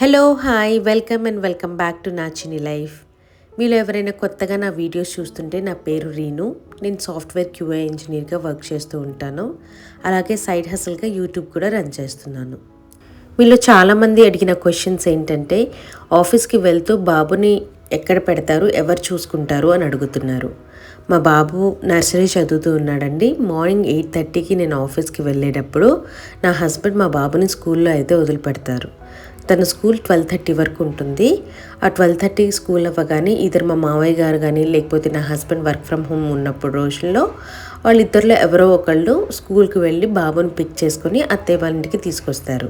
Hello hi welcome and welcome back to నాచిని life మీలో ఎవరైనా కొత్తగా నా వీడియోస్ చూస్తుంటే నా పేరు రీను. నేను సాఫ్ట్వేర్ క్యూఏ ఇంజనీర్గా వర్క్ చేస్తూ ఉంటాను. అలాగే సైడ్ హసల్గా యూట్యూబ్ కూడా రన్ చేస్తున్నాను. మీలో చాలామంది అడిగిన క్వశ్చన్స్ ఏంటంటే ఆఫీస్కి వెళ్తూ బాబుని ఎక్కడ పెడతారు ఎవరు చూసుకుంటారు అని అడుగుతున్నారు. మా బాబు నర్సరీ చదువుతూ ఉన్నాడండి. మార్నింగ్ ఎయిట్ థర్టీకి నేను ఆఫీస్కి వెళ్ళేటప్పుడు నా హస్బెండ్ మా బాబుని స్కూల్లో అయితే వదిలిపెడతారు. తన స్కూల్ ట్వెల్వ్ థర్టీ వరకు ఉంటుంది. ఆ ట్వెల్వ్ థర్టీ స్కూల్ అవ్వగానే ఇద్దరు మా మావయ్య గారు కానీ లేకపోతే నా హస్బెండ్ వర్క్ ఫ్రమ్ హోమ్ ఉన్నప్పుడు రోజుల్లో వాళ్ళిద్దరిలో ఎవరో ఒకళ్ళు స్కూల్కి వెళ్ళి బాబుని పిక్ చేసుకొని అత్తయ్య వాళ్ళ ఇంటికి తీసుకొస్తారు.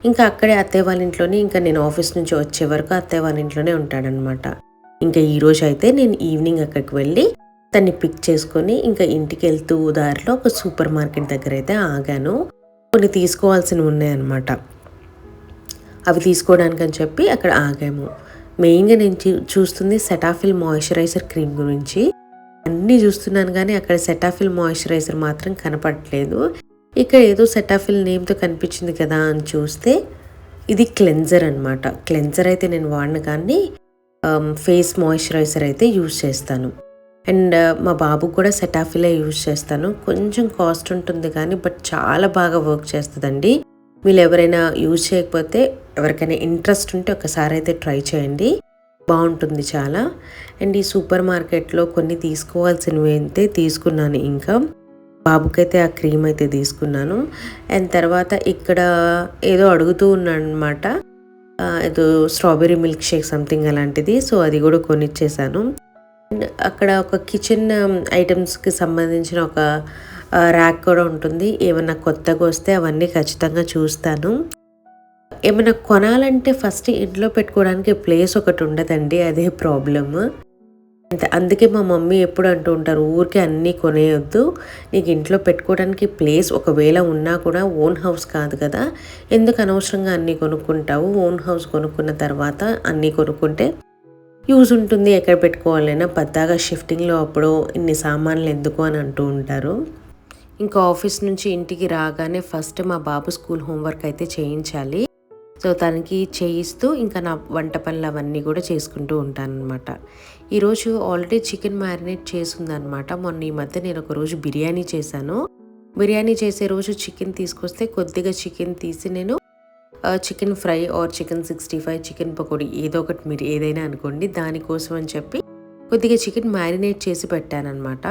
ఇంకా అక్కడే అత్తయ్య వాళ్ళ ఇంట్లోనే ఇంకా నేను ఆఫీస్ నుంచి వచ్చే వరకు అత్తయ్య వాళ్ళ ఇంట్లోనే ఉంటాడనమాట ఇంకా ఈ రోజు అయితే నేను ఈవినింగ్ అక్కడికి వెళ్ళి తన్ని పిక్ చేసుకొని ఇంకా ఇంటికి వెళ్తూ దారిలో ఒక సూపర్ మార్కెట్ దగ్గర అయితే ఆగాను. కొన్ని తీసుకోవాల్సినవి ఉన్నాయన్నమాట. అవి తీసుకోవడానికి అని చెప్పి అక్కడ ఆగాము. మెయిన్గా నేను చూ- చూస్తుంది సెటాఫిల్ మాయిశ్చరైజర్ క్రీమ్ గురించి. అన్నీ చూస్తున్నాను కానీ అక్కడ సెటాఫిల్ మాయిశ్చరైజర్ మాత్రం కనపడట్లేదు. ఇక్కడ ఏదో సెటాఫిల్ నేమ్తో కనిపించింది కదా అని చూస్తే ఇది క్లెన్జర్ అనమాట క్లెన్జర్ అయితే నేను వాడిన కానీ ఫేస్ మాయిశ్చరైజర్ అయితే యూజ్ చేస్తాను. అండ్ మా బాబుకు కూడా సెటాఫిలే యూజ్ చేస్తాను. కొంచెం కాస్ట్ ఉంటుంది కానీ బట్ చాలా బాగా వర్క్ చేస్తుందండి. వీళ్ళు ఎవరైనా యూజ్ చేయకపోతే ఎవరికైనా ఇంట్రెస్ట్ ఉంటే ఒకసారి అయితే ట్రై చేయండి. బాగుంటుంది చాలా. అండ్ ఈ సూపర్ మార్కెట్లో కొన్ని తీసుకోవాల్సినవి అయితే తీసుకున్నాను ఇంకా. బాబుకైతే ఆ క్రీమ్ అయితే తీసుకున్నాను. అండ్ తర్వాత ఇక్కడ ఏదో అడుగుతూ ఉన్నాను అనమాట ఏదో స్ట్రాబెర్రీ మిల్క్ షేక్ సంథింగ్ అలాంటిది. సో అది కూడా కొనిచ్చేసాను. అండ్ అక్కడ ఒక కిచెన్ ఐటమ్స్కి సంబంధించిన ఒక ర్యాక్ కూడా ఉంటుంది. ఏమైనా కొత్తగా వస్తే అవన్నీ ఖచ్చితంగా చూస్తాను. ఏమైనా కొనాలంటే ఫస్ట్ ఇంట్లో పెట్టుకోవడానికి ప్లేస్ ఒకటి ఉండదండి అదే ప్రాబ్లమ్ అందుకే మా మమ్మీ ఎప్పుడు అంటూ ఉంటారు ఊరికే అన్నీ కొనేయొద్దు. నీకు ఇంట్లో పెట్టుకోవడానికి ప్లేస్ ఒకవేళ ఉన్నా కూడా ఓన్ హౌస్ కాదు కదా. ఎందుకు అనవసరంగా అన్నీ కొనుక్కుంటావు? ఓన్ హౌస్ కొనుక్కున్న తర్వాత అన్నీ కొనుక్కుంటే యూజ్ ఉంటుంది. ఎక్కడ పెట్టుకోవాలైనా పద్దాగా షిఫ్టింగ్లో అప్పుడు ఇన్ని సామాన్లు ఎందుకు అని అంటూ ఉంటారు. ఇంకా ఆఫీస్ నుంచి ఇంటికి రాగానే ఫస్ట్ మా బాబు స్కూల్ హోంవర్క్ అయితే చేయించాలి. సో తనకి చేయిస్తూ ఇంకా నా వంట పనులు అవన్నీ కూడా చేసుకుంటూ ఉంటానన్నమాట. ఈరోజు ఆల్రెడీ చికెన్ మ్యారినేట్ చేసిందనమాట మొన్న ఈ మధ్య నేను ఒక రోజు బిర్యానీ చేశాను. బిర్యానీ చేసే రోజు చికెన్ తీసుకొస్తే కొద్దిగా చికెన్ తీసి నేను chicken fry or chicken sixty five chicken pakodi ఏదో ఒకటి మీరు ఏదైనా అనుకోండి దానికోసం అని చెప్పి కొద్దిగా చికెన్ మ్యారినేట్ చేసి పెట్టాను అనమాట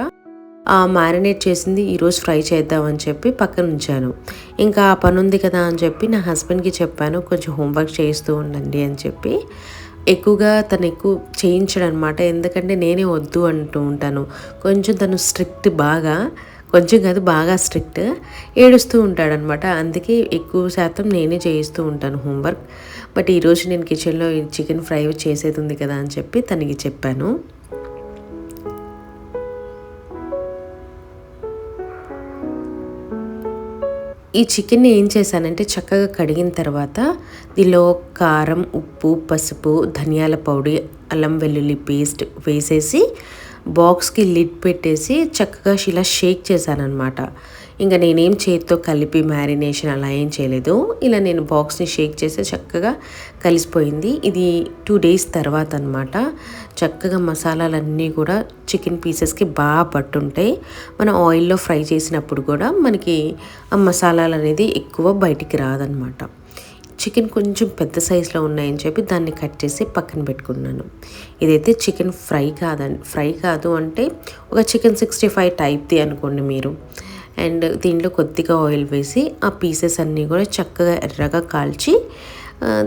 మ్యారినేట్ చేసింది ఈరోజు ఫ్రై చేద్దామని చెప్పి పక్కన ఉంచాను. ఇంకా ఆ పని ఉంది కదా అని చెప్పి నా హస్బెండ్కి చెప్పాను కొంచెం హోంవర్క్ చేస్తూ ఉండండి అని చెప్పి. ఎక్కువగా తను ఎక్కువ చేయించడనమాట ఎందుకంటే నేనే వద్దు అంటూ ఉంటాను. కొంచెం తను స్ట్రిక్ట్ బాగా కొంచెం కాదు బాగా స్ట్రిక్ట్ ఏడుస్తూ ఉంటాడనమాట. అందుకే ఎక్కువ శాతం నేనే చేయిస్తూ ఉంటాను హోంవర్క్. బట్ ఈరోజు నేను కిచెన్లో చికెన్ ఫ్రై చేసేది ఉంది కదా అని చెప్పి తనకి చెప్పాను. ఈ చికెన్ని ఏం చేశానంటే చక్కగా కడిగిన తర్వాత దీనిలో కారం ఉప్పు పసుపు ధనియాల పౌడి అల్లం వెల్లుల్లి పేస్ట్ వేసేసి బాక్స్కి లిడ్ పెట్టేసి చక్కగా ఇలా షేక్ చేశానమాట ఇంకా నేనేం చేతితో కలిపి మ్యారినేషన్ అలా ఏం చేయలేదు. ఇలా నేను బాక్స్ని షేక్ చేస్తే చక్కగా కలిసిపోయింది. ఇది టూ డేస్ తర్వాత అనమాట చక్కగా మసాలాలన్నీ కూడా చికెన్ పీసెస్కి బాగా పట్టుంటాయి. మనం ఆయిల్లో ఫ్రై చేసినప్పుడు కూడా మనకి ఆ మసాలాలు అనేది ఎక్కువ బయటికి రాదనమాట చికెన్ కొంచెం పెద్ద సైజులో ఉన్నాయని చెప్పి దాన్ని కట్ చేసి పక్కన పెట్టుకున్నాను. ఇదైతే చికెన్ ఫ్రై కాదండి ఫ్రై కాదు అంటే ఒక చికెన్ సిక్స్టీ ఫైవ్ టైప్ది అనుకోండి మీరు. అండ్ దీంట్లో కొద్దిగా ఆయిల్ వేసి ఆ పీసెస్ అన్నీ కూడా చక్కగా ఎర్రగా కాల్చి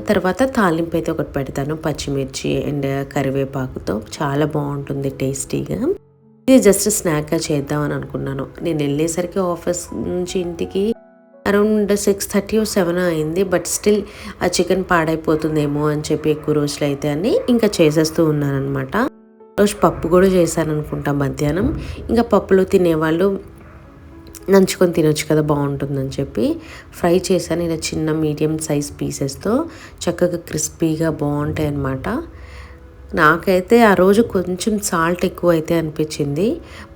తర్వాత తాలింపు అయితే ఒకటి పెడతాను పచ్చిమిర్చి అండ్ కరివేపాకుతో. చాలా బాగుంటుంది టేస్టీగా. ఇది జస్ట్ స్నాక్గా చేద్దామని అనుకున్నాను. నేను వెళ్ళేసరికి ఆఫీస్ నుంచి ఇంటికి అరౌండ్ సిక్స్ థర్టీ సెవెన్ అయింది బట్ స్టిల్ ఆ చికెన్ పాడైపోతుందేమో అని చెప్పి ఎక్కువ రోజులు అయితే అని ఇంకా చేసేస్తూ ఉన్నానమాట రోజు పప్పు కూడా చేశాను అనుకుంటా మధ్యాహ్నం. ఇంకా పప్పులో తినేవాళ్ళు నంచుకొని తినొచ్చు కదా బాగుంటుందని చెప్పి ఫ్రై చేశాను. ఇలా చిన్న మీడియం సైజ్ పీసెస్తో చక్కగా క్రిస్పీగా బాగుంటాయి అన్నమాట నాకైతే ఆ రోజు కొంచెం సాల్ట్ ఎక్కువ అయితే అనిపించింది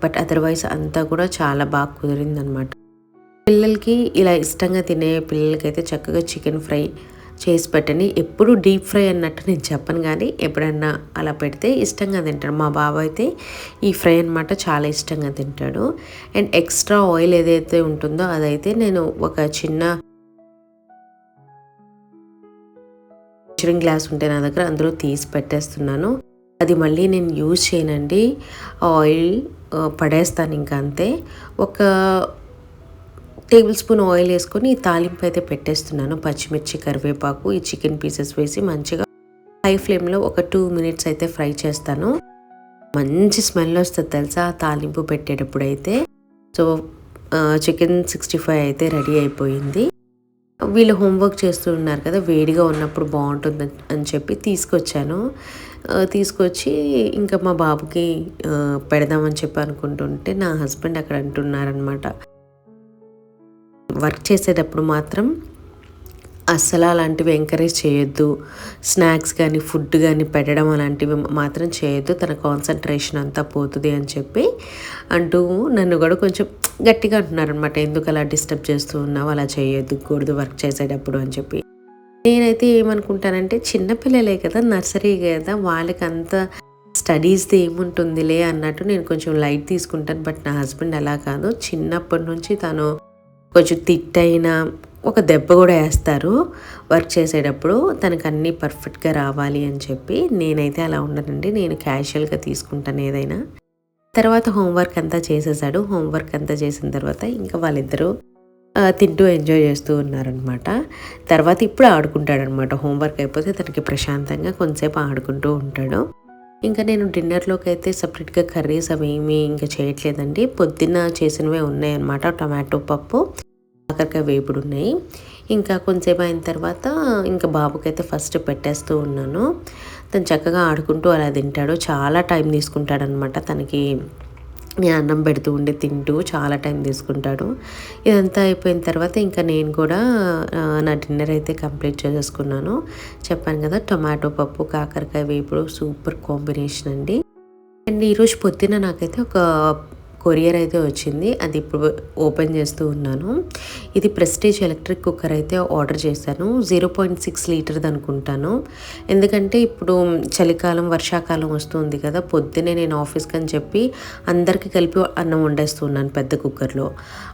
బట్ అదర్వైజ్ అంతా కూడా చాలా బాగా కుదిరిందనమాట పిల్లలకి ఇలా ఇష్టంగా తినే పిల్లలకైతే చక్కగా చికెన్ ఫ్రై చేసి పెట్టని ఎప్పుడు డీప్ ఫ్రై అన్నట్టు నేను చెప్పను కానీ ఎప్పుడన్నా అలా పెడితే ఇష్టంగా తింటాడు. మా బాబు అయితే ఈ ఫ్రై అనమాట చాలా ఇష్టంగా తింటాడు. అండ్ ఎక్స్ట్రా ఆయిల్ ఏదైతే ఉంటుందో అదైతే నేను ఒక చిన్న మెజరింగ్ గ్లాస్ ఉంటే నా దగ్గర అందులో తీసి పెట్టేస్తున్నాను. అది మళ్ళీ నేను యూజ్ చేయనండి. ఆయిల్ పడేస్తాను ఇంకా అంతే. ఒక టేబుల్ స్పూన్ ఆయిల్ వేసుకొని ఈ తాలింపు అయితే పెట్టేస్తున్నాను. పచ్చిమిర్చి కరివేపాకు ఈ చికెన్ పీసెస్ వేసి మంచిగా హై ఫ్లేమ్లో ఒక టూ మినిట్స్ అయితే ఫ్రై చేస్తాను. మంచి స్మెల్ వస్తుంది తెలుసా ఆ తాలింపు పెట్టేటప్పుడు అయితే సో చికెన్ సిక్స్టీ ఫైవ్ అయితే రెడీ అయిపోయింది. వీళ్ళు హోంవర్క్ చేస్తూ ఉన్నారు కదా వేడిగా ఉన్నప్పుడు బాగుంటుంది అని చెప్పి తీసుకొచ్చాను. తీసుకొచ్చి ఇంకా మా బాబుకి పెడదామని చెప్పి అనుకుంటుంటే నా హస్బెండ్ అక్కడ అంటున్నారనమాట వర్క్ చేసేటప్పుడు మాత్రం అస్సలు అలాంటివి ఎంకరేజ్ చేయొద్దు. స్నాక్స్ కానీ ఫుడ్ కానీ పెట్టడం అలాంటివి మాత్రం చేయొద్దు. తన కాన్సన్ట్రేషన్ అంతా పోతుంది అని చెప్పి అంటూ నన్ను కూడా కొంచెం గట్టిగా అంటున్నారనమాట ఎందుకు అలా డిస్టర్బ్ చేస్తూ ఉన్నావు? అలా చేయొద్దు కూడదు వర్క్ చేసేటప్పుడు అని చెప్పి. నేనైతే ఏమనుకుంటానంటే చిన్నపిల్లలే కదా నర్సరీ కదా వాళ్ళకి అంత స్టడీస్ది ఏముంటుందిలే అన్నట్టు నేను కొంచెం లైట్ తీసుకుంటాను. బట్ నా హస్బెండ్ అలా కాదు. చిన్నప్పటి నుంచి తను కొంచెం తిట్టైనా ఒక దెబ్బ కూడా వేస్తారు. వర్క్ చేసేటప్పుడు తనకు అన్నీ పర్ఫెక్ట్గా రావాలి అని చెప్పి నేనైతే అలా ఉండనండి. నేను క్యాషువల్గా తీసుకుంటాను ఏదైనా. తర్వాత హోంవర్క్ అంతా చేసేసాడు. హోంవర్క్ అంతా చేసిన తర్వాత ఇంకా వాళ్ళిద్దరూ తింటూ ఎంజాయ్ చేస్తూ ఉన్నారనమాట తర్వాత ఇప్పుడు ఆడుకుంటాడనమాట హోంవర్క్ అయిపోతే తనకి ప్రశాంతంగా కొంతసేపు ఆడుకుంటూ ఉంటాడు. ఇంకా నేను డిన్నర్లోకి అయితే సపరేట్గా కర్రీస్ అవి ఏమీ ఇంకా చేయట్లేదండి. పొద్దున్న చేసినవే ఉన్నాయన్నమాట. టమాటో పప్పు కాకరకాయ వేపుడు ఉన్నాయి. ఇంకా కొంతసేపు అయిన తర్వాత ఇంకా బాబుకైతే ఫస్ట్ పెట్టేస్తూ ఉన్నాను. తను చక్కగా ఆడుకుంటూ అలా తింటాడు. చాలా టైం తీసుకుంటాడనమాట తనకి నేను అన్నం పెడుతూ ఉండి తింటూ చాలా టైం తీసుకుంటాడు. ఇదంతా అయిపోయిన తర్వాత ఇంకా నేను కూడా నా డిన్నర్ అయితే కంప్లీట్ చేసేసుకున్నాను. చెప్పాను కదా టొమాటో పప్పు కాకరకాయ వేపుడు సూపర్ కాంబినేషన్ అండి. అండ్ ఈరోజు పొద్దున నాకైతే ఒక కొరియర్ అయితే వచ్చింది. అది ఇప్పుడు ఓపెన్ చేస్తూ ఉన్నాను. ఇది ప్రెస్టేజ్ ఎలక్ట్రిక్ కుక్కర్ అయితే ఆర్డర్ చేశాను. జీరో పాయింట్ సిక్స్ లీటర్ది అనుకుంటాను. ఎందుకంటే ఇప్పుడు చలికాలం వర్షాకాలం వస్తుంది కదా పొద్దునే నేను ఆఫీస్కి అని చెప్పి అందరికీ కలిపి అన్నం వండేస్తున్నాను పెద్ద కుక్కర్లో.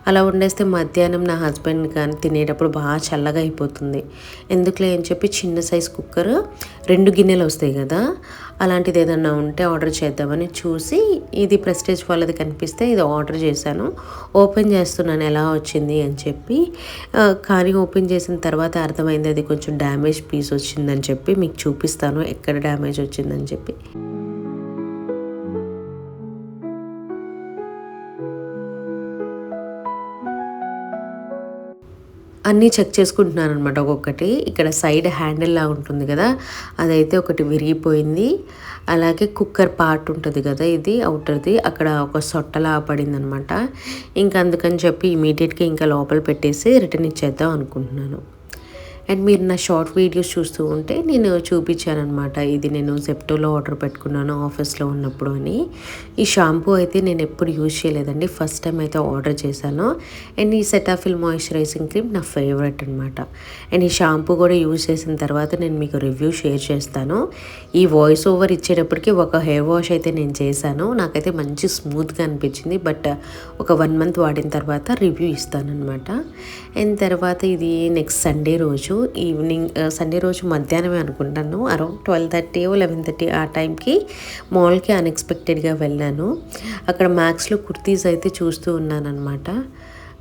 అలా వండేస్తే మధ్యాహ్నం నా హస్బెండ్ కానీ తినేటప్పుడు బాగా చల్లగా అయిపోతుంది. ఎందుకులే అని చెప్పి చిన్న సైజ్ కుక్కర్ రెండు గిన్నెలు వస్తాయి కదా అలాంటిది ఏదన్నా ఉంటే ఆర్డర్ చేద్దామని చూసి ఇది ప్రెస్టేజ్ వాళ్ళది కనిపిస్తే ఇది ఆర్డర్ చేశాను. ఓపెన్ చేస్తున్నాను ఎలా వచ్చింది అని చెప్పి. కానీ ఓపెన్ చేసిన తర్వాత అర్థమైంది అది కొంచెం డ్యామేజ్ పీస్ వచ్చిందని చెప్పి మీకు చూపిస్తాను ఎక్కడ డ్యామేజ్ వచ్చిందని చెప్పి. అన్నీ చెక్ చేసుకుంటున్నాను అనమాట ఒక్కొక్కటి. ఇక్కడ సైడ్ హ్యాండిల్ లా ఉంటుంది కదా అదైతే ఒకటి విరిగిపోయింది. అలాగే కుక్కర్ పార్ట్ ఉంటుంది కదా ఇది అవుటర్ది అక్కడ ఒక సొట్టలా పడింది అనమాట ఇంకా అందుకని చెప్పి ఇమీడియట్గా ఇంకా లోపల పెట్టేసి రిటర్న్ ఇచ్చేద్దాం అనుకుంటున్నాను. అండ్ మీరు నా షార్ట్ వీడియోస్ చూస్తూ ఉంటే నేను చూపించాను అనమాట ఇది నేను జెప్టోలో ఆర్డర్ పెట్టుకున్నాను ఆఫీస్లో ఉన్నప్పుడు అని. ఈ షాంపూ అయితే నేను ఎప్పుడు యూజ్ చేయలేదండి. ఫస్ట్ టైం అయితే ఆర్డర్ చేశాను. అండ్ ఈ సెటాఫిల్ మాయిశ్చరైజింగ్ క్రీమ్ నా ఫేవరెట్ అనమాట అండ్ ఈ షాంపూ కూడా యూజ్ చేసిన తర్వాత నేను మీకు రివ్యూ షేర్ చేస్తాను. ఈ వాయిస్ ఓవర్ ఇచ్చేటప్పటికి ఒక హెయిర్ వాష్ అయితే నేను చేశాను. నాకైతే మంచి స్మూత్గా అనిపించింది. బట్ ఒక వన్ మంత్ వాడిన తర్వాత రివ్యూ ఇస్తానమాట అండ్ తర్వాత ఇది నెక్స్ట్ సండే రోజు. ఈవినింగ్ సండే రోజు మధ్యాహ్నమే అనుకుంటాను. Around twelve thirty eleven thirty ఆ టైంకి మాల్కి అన్ఎక్స్పెక్టెడ్గా వెళ్ళాను. అక్కడ మ్యాక్స్లో కుర్తీస్ అయితే చూస్తూ ఉన్నానన్నమాట.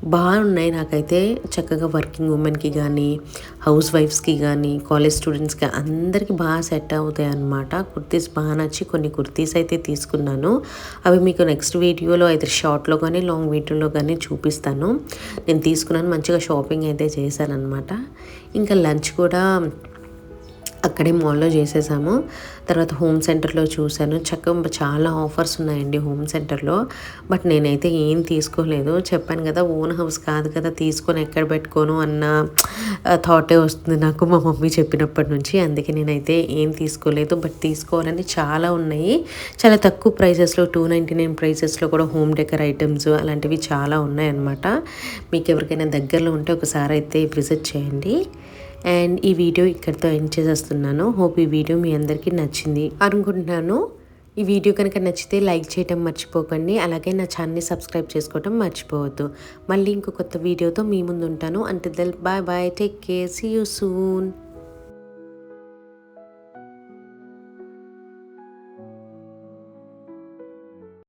బాగున్నాయి నాకైతే. చక్కగా వర్కింగ్ ఉమెన్కి కానీ హౌస్ వైఫ్స్కి కానీ కాలేజ్ స్టూడెంట్స్కి అందరికీ బాగా సెట్ అవుతాయి అన్నమాట కుర్తీస్ బాగా నచ్చి కొన్ని కుర్తీస్ అయితే తీసుకున్నాను. అవి మీకు నెక్స్ట్ వీడియోలో అయితే షార్ట్లో కానీ లాంగ్ వీడియోలో కానీ చూపిస్తాను. నేను తీసుకున్నాను మంచిగా షాపింగ్ అయితే చేశాను అనమాట ఇంకా లంచ్ కూడా అక్కడే మాల్లో చేసేసాము. తర్వాత హోమ్ సెంటర్లో చూశాను. చక్కగా చాలా ఆఫర్స్ ఉన్నాయండి హోమ్ సెంటర్లో బట్ నేనైతే ఏం తీసుకోలేదు. చెప్పాను కదా ఓన్ హౌస్ కాదు కదా తీసుకొని ఎక్కడ పెట్టుకోను అన్న థాటే వస్తుంది నాకు మా మమ్మీ చెప్పినప్పటి నుంచి. అందుకే నేనైతే ఏం తీసుకోలేదు. బట్ తీసుకోవాలని చాలా ఉన్నాయి. చాలా తక్కువ ప్రైసెస్లో టూ నైంటీ నైన్ ప్రైసెస్లో కూడా హోమ్ డెకర్ ఐటమ్స్ అలాంటివి చాలా ఉన్నాయన్నమాట. మీకు ఎవరికైనా దగ్గరలో ఉంటే ఒకసారి అయితే విజిట్ చేయండి. అండ్ ఈ వీడియో ఇక్కడితో ఎండ్ చేసేస్తున్నాను. హోప్ ఈ వీడియో మీ అందరికీ నచ్చింది. అనుకుంటున్నాను ఈ వీడియో కనుక నచ్చితే లైక్ చేయడం మర్చిపోకండి. అలాగే నా ఛానల్ని సబ్స్క్రైబ్ చేసుకోవడం మర్చిపోవద్దు. మళ్ళీ ఇంకో కొత్త వీడియోతో మీ ముందు ఉంటాను. అంటే bye bye take care see you soon